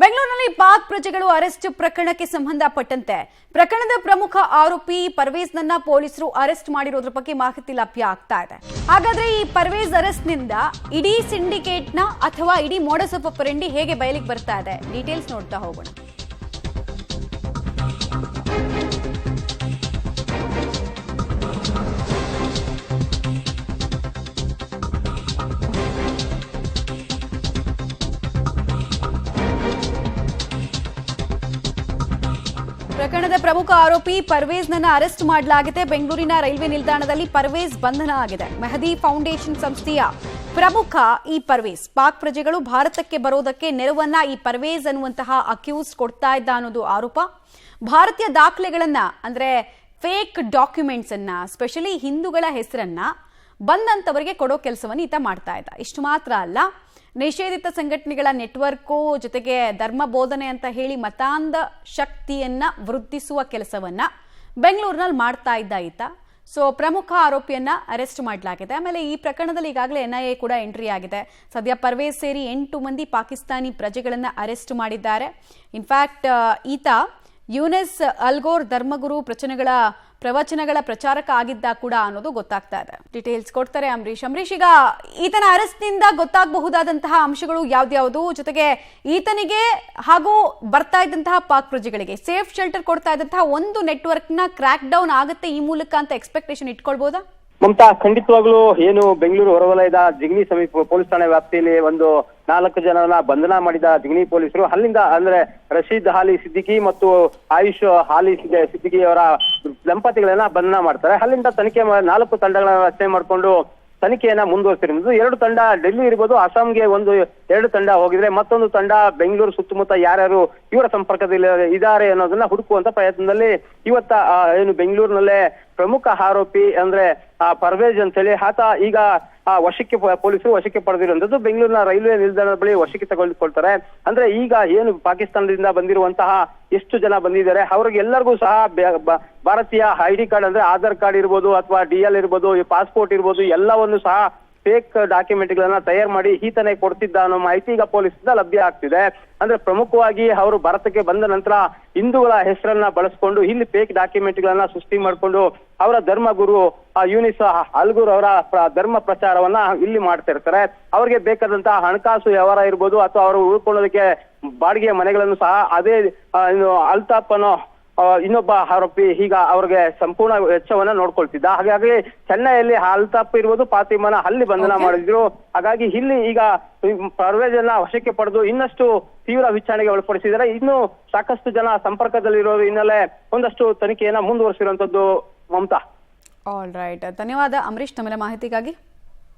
ಬೆಂಗಳೂರಿನಲ್ಲಿ ಪಾಕ್ ಪ್ರಜೆಗಳು ಅರೆಸ್ಟ್ ಪ್ರಕರಣಕ್ಕೆ ಸಂಬಂಧಪಟ್ಟಂತೆ ಪ್ರಕರಣದ ಪ್ರಮುಖ ಆರೋಪಿ ಪರ್ವೇಜ್ನನ್ನ ಪೊಲೀಸರು ಅರೆಸ್ಟ್ ಮಾಡಿರೋದ್ರ ಬಗ್ಗೆ ಮಾಹಿತಿ ಲಭ್ಯ ಆಗ್ತಾ ಇದೆ. ಹಾಗಾದ್ರೆ ಈ ಪರ್ವೇಜ್ ಅರೆಸ್ಟ್ನಿಂದ ಇಡೀ ಸಿಂಡಿಕೇಟ್ನ ಅಥವಾ ಇಡೀ ಮೋಡಸ್ ಪರಂಡಿ ಹೇಗೆ ಬಯಲಿಗೆ ಬರ್ತಾ ಇದೆ? ಡೀಟೇಲ್ಸ್ ನೋಡ್ತಾ ಹೋಗೋಣ. ಪ್ರಕರಣದ ಪ್ರಮುಖ ಆರೋಪಿ ಪರ್ವೇಜ್ನನ್ನ ಅರೆಸ್ಟ್ ಮಾಡಲಾಗಿದೆ. ಬೆಂಗಳೂರಿನ ರೈಲ್ವೆ ನಿಲ್ದಾಣದಲ್ಲಿ ಪರ್ವೇಜ್ ಬಂಧನ ಆಗಿದೆ. ಮೆಹದಿ ಫೌಂಡೇಶನ್ ಸಂಸ್ಥೆಯ ಪ್ರಮುಖ ಈ ಪರ್ವೇಜ್. ಪಾಕ್ ಪ್ರಜೆಗಳು ಭಾರತಕ್ಕೆ ಬರೋದಕ್ಕೆ ನೆರವನ್ನ ಈ ಪರ್ವೇಜ್ ಅನ್ನುವಂತಹ ಅಕ್ಯೂಸ್ ಕೊಡ್ತಾ ಇದ್ದ ಅನ್ನೋದು ಆರೋಪ. ಭಾರತೀಯ ದಾಖಲೆಗಳನ್ನ ಅಂದ್ರೆ ಫೇಕ್ ಡಾಕ್ಯುಮೆಂಟ್ಸ್ ಅನ್ನ, ಸ್ಪೆಷಲಿ ಹಿಂದೂಗಳ ಹೆಸರನ್ನ ಬಂದಂತವರಿಗೆ ಕೊಡೋ ಕೆಲಸವನ್ನು ಈತ ಮಾಡ್ತಾ ಇದ್ದ. ಇಷ್ಟು ಮಾತ್ರ ಅಲ್ಲ, ನಿಷೇಧಿತ ಸಂಘಟನೆಗಳ ನೆಟ್ವರ್ಕು ಜೊತೆಗೆ ಧರ್ಮ ಬೋಧನೆ ಅಂತ ಹೇಳಿ ಮತಾಂಧ ಶಕ್ತಿಯನ್ನ ವೃದ್ಧಿಸುವ ಕೆಲಸವನ್ನ ಬೆಂಗಳೂರಿನಲ್ಲಿ ಮಾಡ್ತಾ ಇದ್ದ ಈತ. ಸೊ ಪ್ರಮುಖ ಆರೋಪಿಯನ್ನ ಅರೆಸ್ಟ್ ಮಾಡಲಾಗಿದೆ. ಆಮೇಲೆ ಈ ಪ್ರಕರಣದಲ್ಲಿ ಈಗಾಗಲೇ ಎನ್ಐಎ ಕೂಡ ಎಂಟ್ರಿ ಆಗಿದೆ. ಸದ್ಯ ಪರ್ವೇಸ್ ಸೇರಿ ಎಂಟು ಮಂದಿ ಪಾಕಿಸ್ತಾನಿ ಪ್ರಜೆಗಳನ್ನು ಅರೆಸ್ಟ್ ಮಾಡಿದ್ದಾರೆ. ಇನ್ಫ್ಯಾಕ್ಟ್ ಈತ ಯುನೆಸ್ ಅಲ್ಗೋರ್ ಧರ್ಮಗುರು ಪ್ರಚನೆಗಳ ಪ್ರವಚನಗಳ ಪ್ರಚಾರಕ ಆಗಿದ್ದ ಕೂಡ ಅನ್ನೋದು ಗೊತ್ತಾಗ್ತಾ ಇದೆ. ಡೀಟೇಲ್ಸ್ ಕೊಡ್ತಾರೆ ಅಂಬರೀಶ್ ಅಂಬರೀಶ್ ಈಗ ಈತನ ಅರೆಸ್ಟ್ನಿಂದ ಗೊತ್ತಾಗಬಹುದಾದಂತಹ ಅಂಶಗಳು ಯಾವ್ದ್ಯಾವುದು? ಜೊತೆಗೆ ಈತನಿಗೆ ಹಾಗೂ ಬರ್ತಾ ಇದ್ದಂತಹ ಪಾಕ್ ಪ್ರಜೆಗಳಿಗೆ ಸೇಫ್ ಶೆಲ್ಟರ್ ಕೊಡ್ತಾ ಇದ್ದಂತಹ ಒಂದು ನೆಟ್ವರ್ಕ್ನ ಕ್ರ್ಯಾಕ್ ಡೌನ್ ಆಗುತ್ತೆ ಈ ಮೂಲಕ ಅಂತ ಎಕ್ಸ್ಪೆಕ್ಟೇಷನ್ ಇಟ್ಕೊಳ್ಬಹುದಾ ಮಮತಾ, ಖಂಡಿತವಾಗ್ಲೂ ಏನು ಬೆಂಗಳೂರು ಹೊರವಲಯದ ಜಿಗ್ನಿ ಸಮೀಪ ಪೊಲೀಸ್ ಠಾಣೆ ವ್ಯಾಪ್ತಿಯಲ್ಲಿ ಒಂದು ನಾಲ್ಕು ಜನರನ್ನ ಬಂಧನ ಮಾಡಿದ ಜಿಗ್ನಿ ಪೊಲೀಸರು, ಅಲ್ಲಿಂದ ಅಂದ್ರೆ ರಶೀದ್ ಹಾಲಿ ಸಿದ್ದಿಕಿ ಮತ್ತು ಆಯುಷ್ ಹಾಲಿ ಸಿದ್ದಿ- ಸಿದ್ದಿಕಿ ಅವರ ದಂಪತಿಗಳನ್ನ ಬಂಧನ ಮಾಡ್ತಾರೆ. ಅಲ್ಲಿಂದ ತನಿಖೆ ನಾಲ್ಕು ತಂಡಗಳನ್ನ ರಚನೆ ಮಾಡಿಕೊಂಡು ತನಿಖೆಯನ್ನ ಮುಂದುವರಿಸಿರೋದು ಎರಡು ತಂಡ, ಡೆಲ್ಲಿ ಇರ್ಬೋದು, ಅಸ್ಸಾಂಗೆ ಒಂದು, ಎರಡು ತಂಡ ಹೋಗಿದ್ರೆ ಮತ್ತೊಂದು ತಂಡ, ಬೆಂಗಳೂರು ಸುತ್ತಮುತ್ತ ಯಾರ್ಯಾರು ಇವರ ಸಂಪರ್ಕದಲ್ಲಿ ಇದ್ದಾರೆ ಅನ್ನೋದನ್ನ ಹುಡುಕುವಂತ ಪ್ರಯತ್ನದಲ್ಲಿ ಇವತ್ತ ಏನು ಬೆಂಗಳೂರಿನಲ್ಲೇ ಪ್ರಮುಖ ಆರೋಪಿ ಅಂದ್ರೆ, ಆ, ಪರ್ವೇಜ್ ಅಂತೇಳಿ, ಆತ ಈಗ, ಆ, ವಶಕ್ಕೆ ಪೊಲೀಸರು ವಶಕ್ಕೆ ಪಡೆದಿರುವಂತದ್ದು ಬೆಂಗಳೂರಿನ ರೈಲ್ವೆ ನಿಲ್ದಾಣದ ಬಳಿ ವಶಕ್ಕೆ ತಗೊಳ್ಕೊಳ್ತಾರೆ ಅಂದ್ರೆ ಈಗ ಏನು ಪಾಕಿಸ್ತಾನದಿಂದ ಬಂದಿರುವಂತಹ ಎಷ್ಟು ಜನ ಬಂದಿದ್ದಾರೆ, ಅವ್ರಿಗೆ ಎಲ್ಲರಿಗೂ ಸಹ ಭಾರತೀಯ ಐ ಡಿ ಕಾರ್ಡ್ ಅಂದ್ರೆ ಆಧಾರ್ ಕಾರ್ಡ್ ಇರ್ಬೋದು ಅಥವಾ ಡಿ ಎಲ್ ಇರ್ಬೋದು ಪಾಸ್ಪೋರ್ಟ್ ಇರ್ಬೋದು, ಎಲ್ಲವನ್ನು ಸಹ ಫೇಕ್ ಡಾಕ್ಯುಮೆಂಟ್ ಗಳನ್ನ ತಯಾರು ಮಾಡಿ ಈತನೇ ಕೊಡ್ತಿದ್ದ ಅನ್ನೋ ಮಾಹಿತಿ ಈಗ ಪೊಲೀಸರಿಂದ ಲಭ್ಯ ಆಗ್ತಿದೆ. ಅಂದ್ರೆ ಪ್ರಮುಖವಾಗಿ ಅವರು ಭಾರತಕ್ಕೆ ಬಂದ ನಂತರ ಹಿಂದೂಗಳ ಹೆಸರನ್ನ ಬಳಸ್ಕೊಂಡು, ಇಲ್ಲಿ ಫೇಕ್ ಡಾಕ್ಯುಮೆಂಟ್ ಗಳನ್ನ ಸೃಷ್ಟಿ ಮಾಡಿಕೊಂಡು ಅವರ ಧರ್ಮ ಗುರು ಯೂನಿಸ್ ಅಲ್ಗುರ್ ಅವರ ಧರ್ಮ ಪ್ರಚಾರವನ್ನ ಇಲ್ಲಿ ಮಾಡ್ತಾ ಇರ್ತಾರೆ. ಅವ್ರಿಗೆ ಬೇಕಾದಂತಹ ಹಣಕಾಸು ವ್ಯವಹಾರ ಇರ್ಬೋದು ಅಥವಾ ಅವರು ಉಳ್ಕೊಳ್ಳೋದಕ್ಕೆ ಬಾಡಿಗೆ ಮನೆಗಳನ್ನು ಸಹ ಅದೇ ಅಲ್ತಾಪ್ ಅನ್ನೋ ಇನ್ನೊಬ್ಬ ಆರೋಪಿ ಈಗ ಅವ್ರಿಗೆ ಸಂಪೂರ್ಣ ವೆಚ್ಚವನ್ನ ನೋಡ್ಕೊಳ್ತಿದ್ದ. ಹಾಗಾಗಿ ಚೆನ್ನೈಯಲ್ಲಿ ಅಲ್ತಾಫ್ ಇರುವುದು ಫಾತಿಮನ ಅಲ್ಲಿ ಬಂಧನ ಮಾಡಿದ್ರು. ಹಾಗಾಗಿ ಇಲ್ಲಿ ಈಗ ಪರ್ವೇಜನ್ನ ವಶಕ್ಕೆ ಪಡೆದು ಇನ್ನಷ್ಟು ತೀವ್ರ ವಿಚಾರಣೆಗೆ ಒಳಪಡಿಸಿದರೆ ಇನ್ನು ಸಾಕಷ್ಟು ಜನ ಸಂಪರ್ಕದಲ್ಲಿರೋ ಹಿನ್ನೆಲೆ ಒಂದಷ್ಟು ತನಿಖೆಯನ್ನ ಮುಂದುವರಿಸಿರುವಂತದ್ದು ಮಮತಾ. ಆಲ್ ರೈಟ್ ಧನ್ಯವಾದ. ಅಂಬರೀಶ್ ತಮ್ಮೆಲ್ಲ ಮಾಹಿತಿಗಾಗಿ.